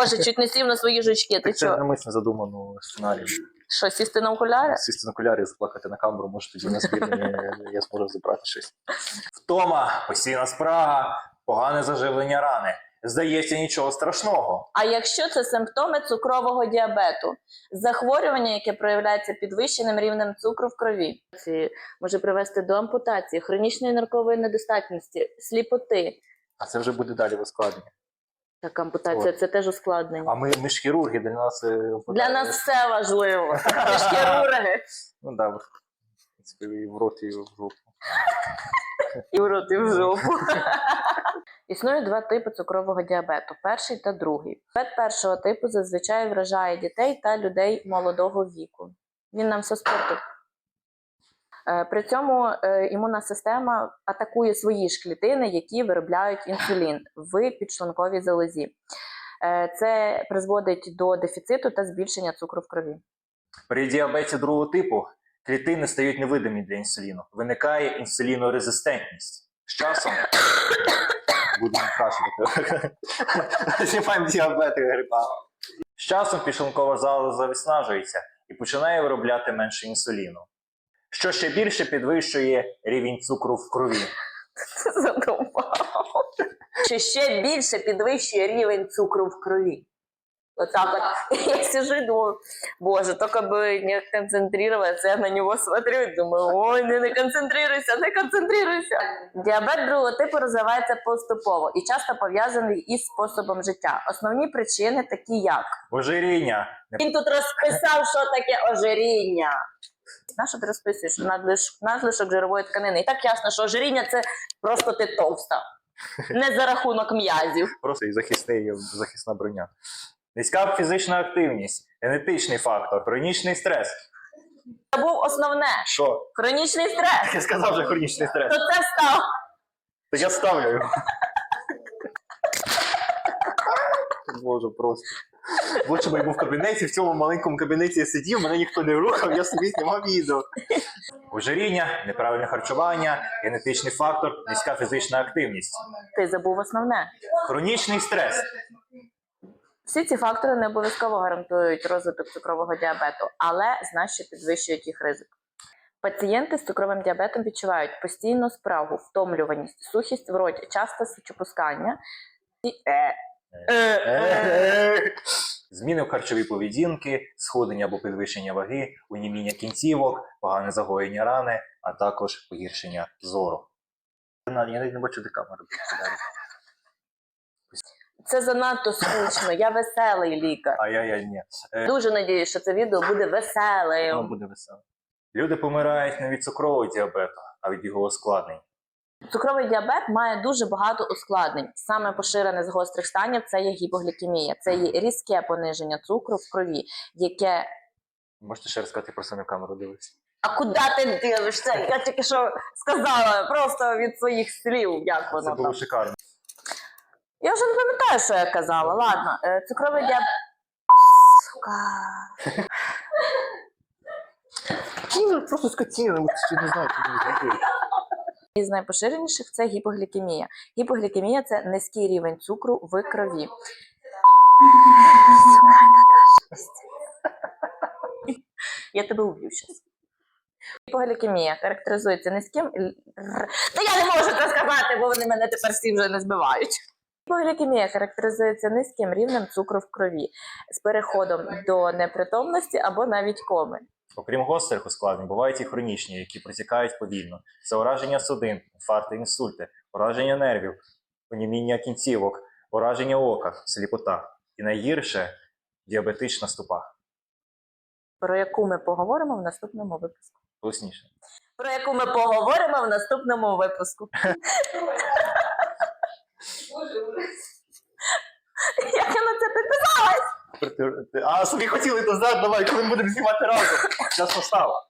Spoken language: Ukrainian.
Боже, чуть не сів на свої жучки. Ти Це чого? намисно задумано сценарій. Що, сісти на окуляри? Сісти на окулярі, заплакати на камеру, може тоді на збірні я зможу забрати щось. Втома, постійна спрага, погане заживлення рани. Здається, нічого страшного. А якщо це симптоми цукрового діабету, захворювання, яке проявляється підвищеним рівнем цукру в крові, Це може привести до ампутації, хронічної наркової недостатності, сліпоти. А це вже буде далі в ускладненні. Так, ампутація це теж ускладнення. А ми, ми ж хірурги, для нас. Для нас все важливо. Ми ж хірурги. Ну принципі, і в рот, і в жопу. І в рот, і в жопу. Існує два типи цукрового діабету: перший та другий. Діабет першого типу зазвичай вражає дітей та людей молодого віку. Він нам все спортив. Е, При цьому е, імунна система атакує свої ж клітини, які виробляють інсулін в підшлунковій залозі. Е, Це призводить до дефіциту та збільшення цукру в крові. При діабеті другого типу клітини стають невидимі для інсуліну. Виникає інсулінорезистентність. З часом будемо кашляти. Гриба. З часом підшлункова залоза виснажується і починає виробляти менше інсуліну. Що ще більше підвищує рівень цукру в крові. Задовбав. Що ще більше підвищує рівень цукру в крові. Отак от. Я сижу и думаю, боже, только бы не концентрироваться, я на него смотрю и думаю, ой, не, не концентрируйся, не концентрируйся. Діабет другого типу розвивається поступово і часто пов'язаний із способом життя. Основні причини такі як. Ожиріння, Він тут розписав, що таке ожиріння. На що ти розписуєш надлиш, надлишок жирової тканини? І так ясно, що ожиріння це просто ти товста. Не за рахунок м'язів. просто і захисний, захисна броня. Низька фізична активність, генетичний фактор, хронічний стрес. Це був основне. Що? Хронічний стрес. Я сказав вже хронічний стрес. То це став. То я ставлю його. Боже, просто. Лучше би я був в кабінеті, в цьому маленькому кабінеті я сидів, мене ніхто не рухав, я собі знімав відео. Ожиріння, неправильне харчування, генетичний фактор, низька фізична активність, Ти забув основне. хронічний стрес. Всі ці фактори не обов'язково гарантують розвиток цукрового діабету, але значно підвищують їх ризик. Пацієнти з цукровим діабетом відчувають постійну спрагу, втомлюваність, сухість в роті, часте сечопускання і е, е, е. Зміни в харчовій поведінки, сходення або підвищення ваги, уніміння кінцівок, погане загоєння рани, а також погіршення зору. Я навіть не бачу, де камера. Це занадто скучно. Я веселий лікар. А я, я ні. Е, Дуже надіюсь, що це відео буде Воно буде весело. Люди помирають не від цукрового діабету, а від його ускладнень. Цукровий діабет має дуже багато ускладнень. Саме поширене з гострих станів це є гіпоглікемія. Це є різке пониження цукру в крові, яке. Можете ще розказати про саму камеру дивитися. А куди ти дивишся? Я тільки що сказала просто від своїх слів, як Це воно там. було шикарно. Я вже не пам'ятаю, що я казала. Ладно, е, цукровий діабет. Сука. Просто скотіна, не знаю, що Із найпоширеніших це гіпоглікемія. Гіпоглікемія це низький рівень цукру в крові. Я тебе уб'ю зараз. Гіпоглікемія характеризується низьким. Та я не можу це сказати, бо вони мене тепер всі вже не збивають. Гіпоглікемія характеризується низьким рівнем цукру в крові з переходом до непритомності або навіть коми. Окрім гострих ускладнень, бувають і хронічні, які протікають повільно. Це ураження судин, інфаркти, інсульти, ураження нервів, оніміння кінцівок, ураження ока, сліпота. І найгірше діабетична стопа. Про яку ми поговоримо в наступному випуску. Голосніше. Про яку ми поговоримо в наступному випуску. Як я на це підписалась? А собі хотіли знати, давай, коли ми будемо знімати разом. Час настав.